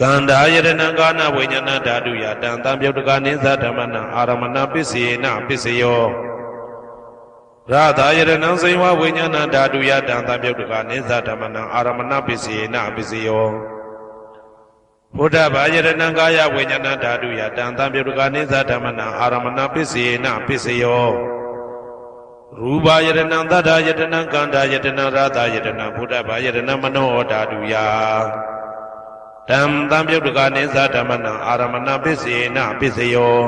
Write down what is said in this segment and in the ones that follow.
ကန္တာယရဏကာနဝိညာဏဓာတုယတံတံပြုတ်တကနိသဓမ္မနံအာရမဏပစ္စေနပစ္စယောရသာယရဏံစေဝဝိညာဏဓာတုယတံတံပြုတ်တကနိသဓမ္မနံအာရမဏပစ္စေနပစ္စယောဘုဒ္ဓဘာယရဏံကာယဝိညာဏဓာတုယတံတံပြုတ်တကနိသဓမ္မနံအာရမဏပစ္စေနပစ္စယောရူပယရဏံသတ္တယတနံကန္တာယတနံရသာယတနံဘုဒ္ဓဘာယရဏံမနောဓာတုယ တံတံပြုတ်တကနိသဓမ္မနံအာရမဏပစ္စေနပစ္စယော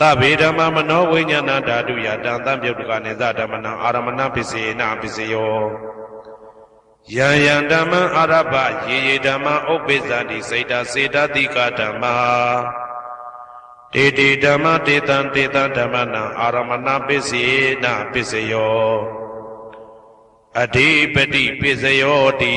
သဗ္ဗေဓမ္မမနောဝိညာဏဓာတုယတံတံပြုတ်တကနိသဓမ္မနံအာရမဏပစ္စေနပစ္စယောယံယံဓမ္မအာရဘယေယေဓမ္မဥပ္ပိသတိစေတစေတတိကဓမ္မာတေတေဓမ္မတေတံတေတံဓမ္မနံအာရမဏပစ္စေနပစ္စယောအဓိပတိပစ္စယောတိ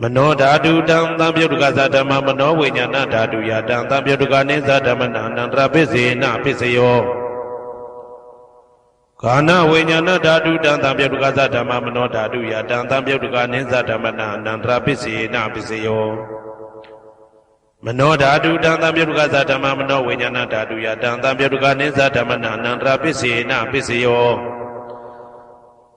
မနောဓာတုတံသံပြုတ်ကသဓမ္မမနောဝိညာဏဓာတုယတံသံပြုတ်ကနိသဓမ္မနအနန္တရပစ္စေနပစ္စယောခန္ဓာဝိညာဏဓာတုတံသံပြုတ်ကသဓမ္မမနောဓာတုယတံသံပြုတ်ကနိသဓမ္မနအနန္တရပစ္စေနပစ္စယောမနောဓာတုတံသံပြုတ်ကသဓမ္မမနောဝိညာဏဓာတုယတံသံပြုတ်ကနိသဓမ္မနအနန္တရပစ္စေနပစ္စယော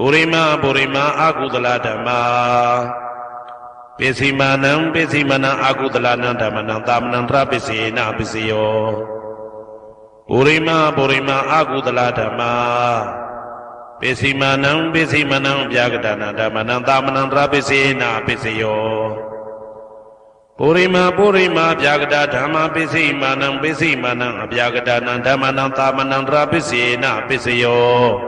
ပုရိမပုရိမအာကုသလဓမ္မာပစ္စည်းမာနံပစ္စည်းမနံအာကုသလနံဓမ္မနံသာမဏံတရပစ္စေနပစ္စယောပုရိမပုရိမအာကုသလဓမ္မာပစ္စည်းမာနံပစ္စည်းမနံဗျာကတနာဓမ္မနံသာမဏံတရပစ္စေနပစ္စယောပုရိမပုရိမဗျာကတာဓမ္မပစ္စည်းမာနံပစ္စည်းမာနံအဗျာကတာနံဓမ္မနံသာမဏံတရပစ္စေနပစ္စယော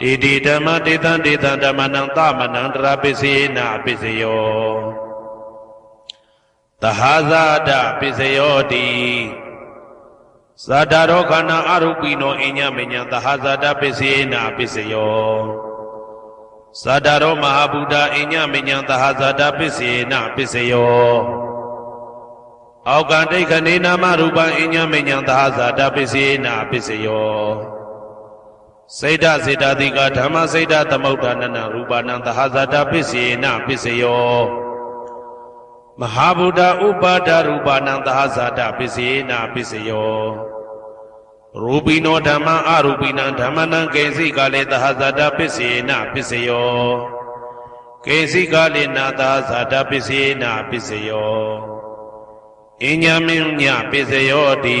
တေတိဓမ္မတေတံတေတံဓမ္မနံသမနံတရာပစ္စေနာပစ္စယောသဟာဇာတပစ္စယောတိသာတရောခန္ဓာအရုပိနောအညမညသဟာဇာတပစ္စေနာပစ္စယောသာတရောမဟာဗုဒ္ဓအညမညသဟာဇာတပစ္စေနာပစ္စယောအောက်ကတိခဏေနာမရူပံအညမညသဟာဇာတပစ္စေနာပစ္စယော စေတစေတတိကဓမ္မစေတသမုဋ္ဌာနနရူပနံသဟဇာတပစ္စေနပစ္စယောမဟာဗုဒ္ဓဥပါဒရူပနံသဟဇာတပစ္စေနပစ္စယောရူပိနောဓမ္မအရူပိနံဓမ္မနံကေစီကလေသဟဇာတပစ္စေနပစ္စယောကေစီကလေနာသဟဇာတပစ္စေနပစ္စယောအညမင်းညပစ္စယောတိ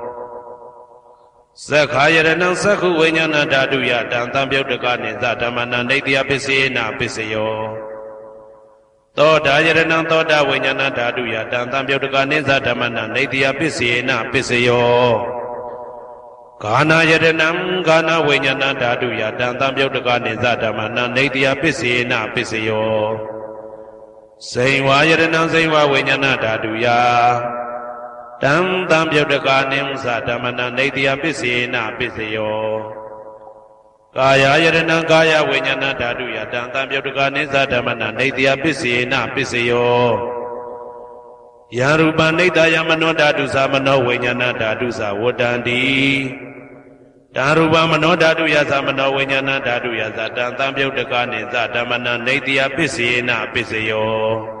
သက္ခာယရဏံသက္ခုဝိညာဏဓာတုယတံတံပြုတ်တကနိသဓမ္မနံဒိဋ္ဌိယပစ္စေနာပစ္စယောသောတာယရဏံသောတာဝိညာဏဓာတုယတံတံပြုတ်တကနိသဓမ္မနံဒိဋ္ဌိယပစ္စေနာပစ္စယောဂာနာယတနံဂာနာဝိညာဏဓာတုယတံတံပြုတ်တကနိသဓမ္မနံနေတယပစ္စေနပစ္စယောစိန်ဝါယတနံစိန်ဝါဝိညာဏဓာတုယ တံတံပြုတ်တကနိသဓမ္မနံနေတယပစ္စေနပစ္စယောကာယယတနံကာယဝိညာဏဓာတုယတံတံပြုတ်တကနိသဓမ္မနံနေတယပစ္စေနပစ္စယောယရူပနိတယမနောဓာတုသမနောဝိညာဏဓာတုသဝတ္တန္တိဓာရူပမနောဓာတုယသမနောဝိညာဏဓာတုယသတံတံပြုတ်တကနိသဓမ္မနံနေတယပစ္စေနပစ္စယော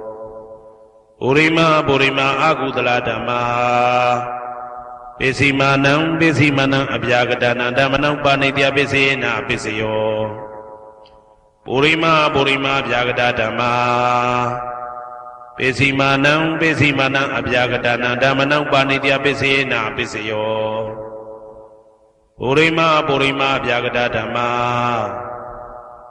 ပုရိမာပုရိမာအာကုသလဓမ္မာပစ္စည်းမာနံပစ္စည်းမာနံအပြာကတနာဓမ္မနံဥပါနိတ္တယပစ္စည်းနာပစ္စယောပုရိမာပုရိမာဗျာကတာဓမ္မာပိစီမာနံပိစီမာနံအဗျာကတာနံဓမ္မနံပါဏိတယပိစေနာပိစယောပုရိမာပုရိမာဗျာကတာဓမ္မာ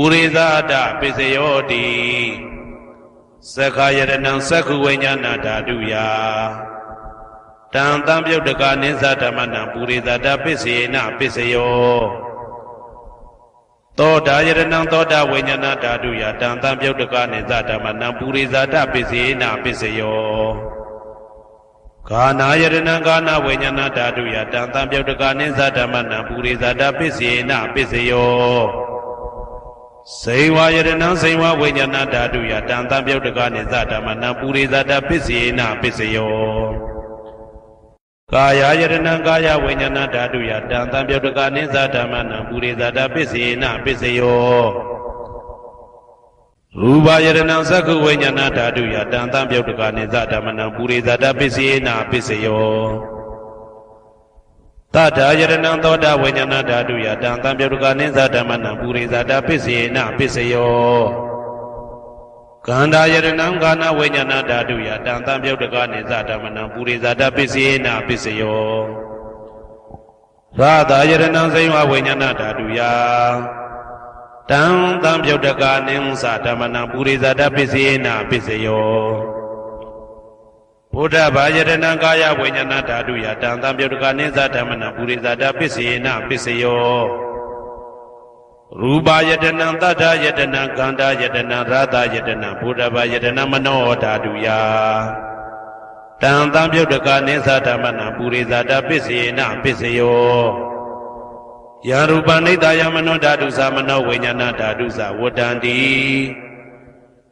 ဥရိဇာတပိစယောတိသက္ခာယရဏံသက္ခုဝိညာဏဓာတုယာတံတံပြုတ်တကနိသဓမ္မနံပုရိသတာပစ္စေနပစ္စယောသောတာယရဏံသောတာဝိညာဏဓာတုယတံတံပြုတ်တကနိသဓမ္မနံပုရိသတာပစ္စေနပစ္စယောဂာနာယရဏံဂာနာဝိညာဏဓာတုယတံတံပြုတ်တကနိသဓမ္မနံပုရိသတာပစ္စေနပစ္စယော စေဝယရဏံစေဝဝိညာဏဓာတုယတံတံပြုတ်တကနိသဓမ္မနံပုရိသတာပစ္စေနပစ္စယောကာယယတနံကာယဝိညာဏဓာတုယတံတံပြုတ်တကနိသဓမ္မနံပုရိသတာပစ္စေနပစ္စယောရူပယတနံသက္ခုဝိညာဏဓာတုယတံတံပြုတ်တကနိသဓမ္မနံပုရိသတာပစ္စေနပစ္စယော တထာယတနံသောတာဝိညာဏဓာတုယတံတံပြုတ်တကနိသဓမ္မနံပုရိသတာပစ္စေနပစ္စယောကန္တာယရဏံကာနဝိညာဏဓာတုယတံတံပြုတ်တကနိသဓမ္မနံပုရိသတာပစ္စေနာပစ္စယောသာသာယရဏံစိဝဝိညာဏဓာတုယတံတံပြုတ်တကနိသဓမ္မနံပုရိသတာပစ္စေနာပစ္စယော ဘုဒ္ဓဘာယရဏံကာယဝိညာဏဓာတုယတံတံပြုတ်တကနိသဓမ္မနံပုရိသတာပစ္စေနာပစ္စယောရူပယတနံတတ္ထယတနံကန္တာယတနံရသယတနံဘုဒ္ဓဘာယတနံမနောဓာတုယတံတံပြုတ်တကနိသဓမ္မနံပုရိသတာပစ္စေနပစ္စယောယရူပနိတယမနောဓာတုသမနောဝိညာဏဓာတုသဝတ္တန္တိ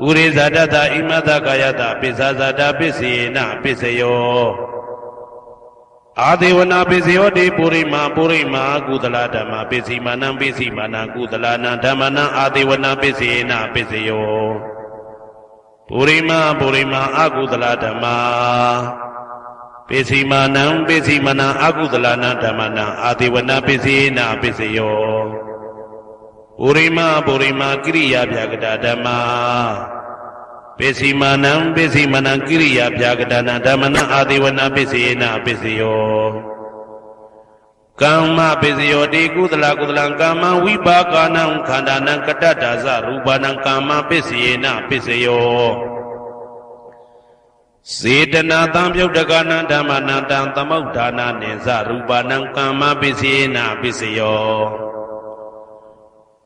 ပုရိသတတဣမတကာယတပစ္ဆာဇာတပစ္စေနပစ္စယောအာဒေဝနာပိစယောတိပုရိမာပုရိမာကုသလဓမ္မပိစီမာနံပိစီမာနံကုသလနံဓမ္မနံအာဒေဝနာပိစေနပိစယောပုရိမာပုရိမာအကုသလဓမ္မာပိစီမာနံပိစီမာနံအကုသလနံဓမ္မနံအာဒေဝနာပိစေနပိစယော ပုရိမာပုရိမာကိရိယာဗျာကတာဓမ္မာပိစီမာနံပိစီမာနံကိရိယာဗျာကတာနံဓမ္မနံအာဒေဝနာပိစေနပိစယောကမ္မပိစယောတိကုသလကုသလံကာမံဝိပါကနံခန္ဓာနံကတ္တဒါဇရူပနံကာမံပိစေနပိစယောစေတနာတံပြုတ်တကနံဓမ္မနံတံသမုဋ္ဌာနာနိဇရူပနံကာမပိစေနပိစယော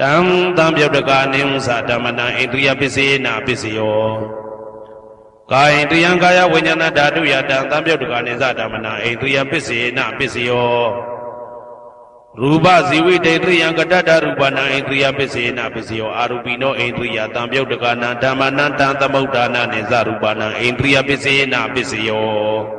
တံတံပြုတ်တကနိဥ္စဓမ္မနံဣန္ဒြိယပစ္စေနာပစ္စယောကာယတယံကာယဝိညာဏဓာတုယတံတံပြုတ်တကနိသဓမ္မနံဣန္ဒြိယပစ္စေနာပစ္စယောရူပဇီဝိတေတယံကတတ္တရူပနံဣန္ဒြိယပစ္စေနာပစ္စယောအာရူပိနောဣန္ဒြိယတံပြုတ်တကနံဓမ္မနံတံသမုဋ္ဌာနာနိသရူပနံဣန္ဒြိယပစ္စေနာပစ္စယော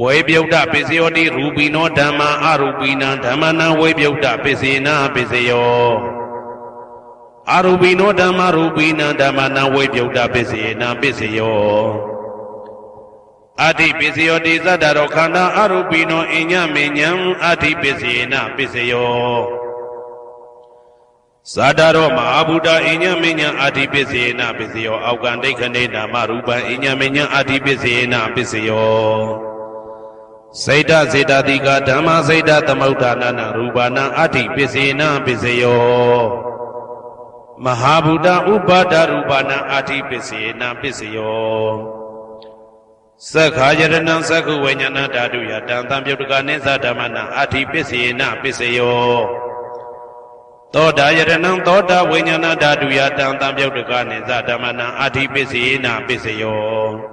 ဝေပြုတ်တပစ္စယောတိရူပိနောဓမ္မာအရူပိနံဓမ္မနံဝေပြုတ်တပစ္စေနာပစ္စယောအရူပိနောဓမ္မာရူပိနံဓမ္မနံဝေပြုတ်တပစ္စေနာပစ္စယောအဋ္ဌိပစ္စယောတိသတ္တရောခန္ဓာအရူပိနောအညမေညံအဋ္ဌိပစ္စေနာပစ္စယောဇာတာရောမဟာဗုဒ္ဓအညမေညံအဋ္ဌိပစ္စေနာပစ္စယောအောက်ကံဒိဋ္ဌနေနာမရူပံအညမေညံအဋ္ဌိပစ္စေနာပစ္စယော စေတစေတတိကဓမ္မစေတသမုဋ္ဌာနနာရူပနာအဋ္ဌိပစ္စေနပစ္စယောမဟာဗုဒ္ဓဥပါဒရူပနာအဋ္ဌိပစ္စေနပစ္စယောသက္ခာယရဏံသက္ခုဝိညာဏဓာတုယတံတံပြုတ်တကနိသဓမ္မနာအဋ္ဌိပစ္စေနပစ္စယောသောတာယရဏံသောတာဝိညာဏဓာတုယတံတံပြုတ်တကနိသဓမ္မနာအဋ္ဌိပစ္စေနပစ္စယော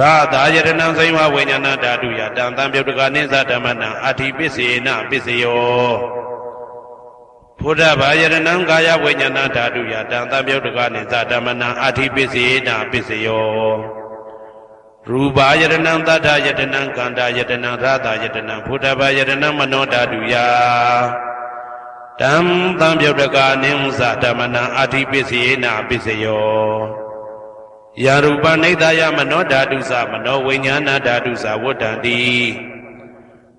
ရာသာယတနံစိဝဝိညာဏဓာတုယတံတံပြုတ်တကနိသဓမ္မနံအာတိပစ္စေနပစ္စယောဘုဒ္ဓဘာယတနံကာယဝိညာဏဓာတုယတံတံပြုတ်တကနိသဓမ္မနံအာတိပစ္စေနပစ္စယောရူပါယတနံသတ္တယတနံကန္တာယတနံရာသာယတနံဘုဒ္ဓဘာယတနံမနောဓာတုယတံတံပြုတ်တကနိသဓမ္မနံအာတိပစ္စေနပစ္စယော ယာရူပနိဒာယမနောဓာတုသမနောဝိညာဏဓာတုသဝတ္တံတိ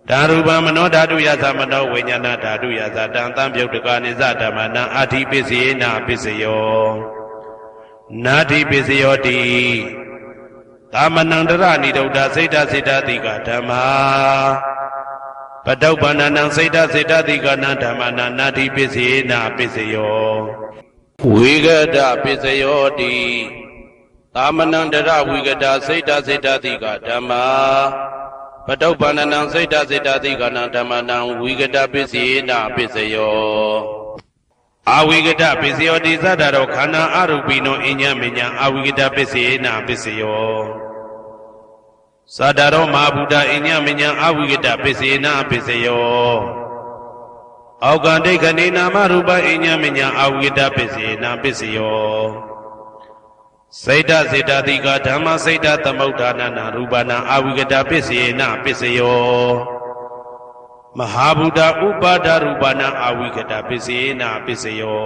ဓာရူပမနောဓာတုယသမနောဝိညာဏဓာတုယသတံတံပြုတ်တကနိစ္စဓမ္မနံအာတိပစ္စယေနာပစ္စယောနာတိပစ္စယောတိသာမဏံတရဏိဒုဒ္ဓစိတ်တစိတ်တတိကဓမ္မာပတုပ္ပန္နံစိတ်တစိတ်တတိကနံဓမ္မနံနာတိပစ္စယေနာပစ္စယောဝိဂဒပစ္စယောတိ သာမဏံတရဝိဂဒစိတ်တစိတ်တတိကဓမ္မာပတုပ္ပန္နံစိတ်တစိတ်တတိကနံဓမ္မနံဝိဂဒပစ္စယေနာပစ္စယောအာဝိကတပစ္စယောတိသတ္တရောခန္ဓာအရူပိနောအညမညအာဝိကတပစ္စယေနာပစ္စယောသတ္တရောမဟာဗုဒ္ဓအညမညအာဝိကတပစ္စယေနာပစ္စယောအောက်ကံဒိဋ္ဌနေနာမရူပအညမညအာဝိကတပစ္စယေနာပစ္စယော စိတ်တစေတတိကဓမ္မစိတ်တသမုဋ္ဌာနာနာရူပနာအာဝိကတပစ္စယေနာပစ္စယောမဟာဗုဒ္ဓဥပါဒရူပနာအာဝိကတပစ္စေနာပစ္စယော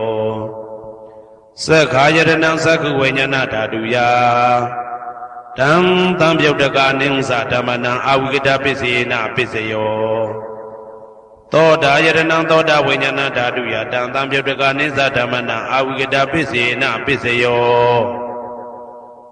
သက္ခာယရဏံသက္ခုဝိညာဏဓာတုယတံတံပြုတ်တကအနိစ္စဓမ္မနံအာဝိကတပစ္စေနာပစ္စယောသောတာယရဏံသောတာဝိညာဏဓာတုယတံတံပြုတ်တကအနိစ္စဓမ္မနံအာဝိကတပစ္စေနာပစ္စယော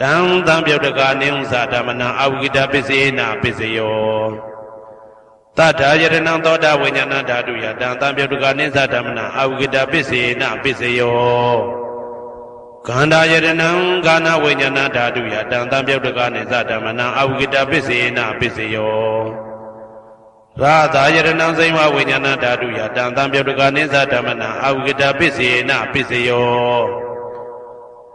တံသံပြုတ်တကာနိဥ္စာဓမ္မနံအဝိကတပစ္စေနာပစ္စယောတထာယတနံသောတာဝိညာဏဓာတုယတံသံပြုတ်တကာနိစ္စဓမ္မနံအဝိကတပစ္စေနာပစ္စယောခန္ဓာယတနံကာနဝိညာဏဓာတုယတံသံပြုတ်တကာနိစ္စဓမ္မနံအဝိကတပစ္စေနာပစ္စယောရာသာယတနံစိမဝိညာဏဓာတုယတံသံပြုတ်တကာနိစ္စဓမ္မနံအဝိကတပစ္စေနာပစ္စယော